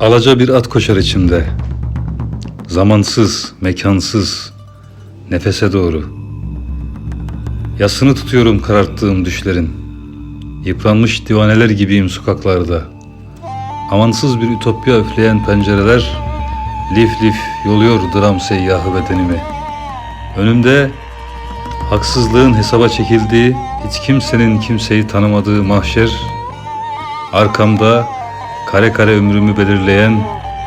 Alaca bir at koşar içimde. Zamansız, mekansız, nefese doğru. Yasını tutuyorum kararttığım düşlerin. Yıpranmış divaneler gibiyim sokaklarda. Amansız bir ütopya üfleyen pencereler lif lif yoluyor dram seyyahı bedenimi. Önümde haksızlığın hesaba çekildiği, hiç kimsenin kimseyi tanımadığı mahşer, arkamda kare kare ömrümü belirleyen,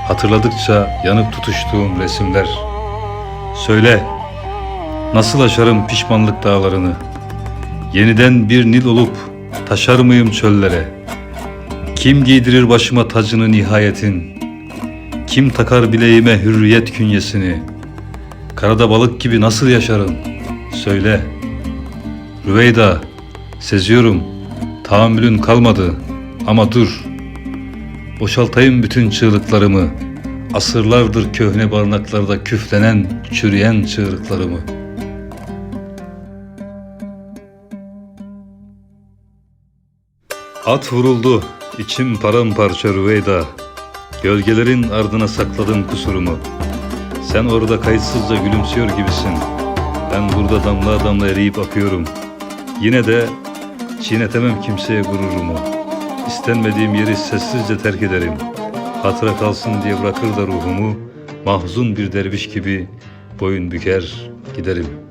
hatırladıkça yanıp tutuştuğum resimler. Söyle, nasıl aşarım pişmanlık dağlarını? Yeniden bir Nil olup taşar mıyım çöllere? Kim giydirir başıma tacını nihayetin? Kim takar bileğime hürriyet künyesini? Karada balık gibi nasıl yaşarım? Söyle. Rüveyda, seziyorum. Tahammülün kalmadı. Ama dur. Boşaltayım bütün çığlıklarımı. Asırlardır köhne barınaklarda küflenen, çürüyen çığlıklarımı. At vuruldu, içim paramparça Rüveyda. Gölgelerin ardına sakladım kusurumu. Sen orada kayıtsızca gülümsüyor gibisin. Ben burada damla damla eriyip akıyorum. Yine de çiğnetemem kimseye gururumu. İstenmediğim yeri sessizce terk ederim. Hatıra kalsın diye bırakır da ruhumu. Mahzun bir derviş gibi boyun büker giderim.''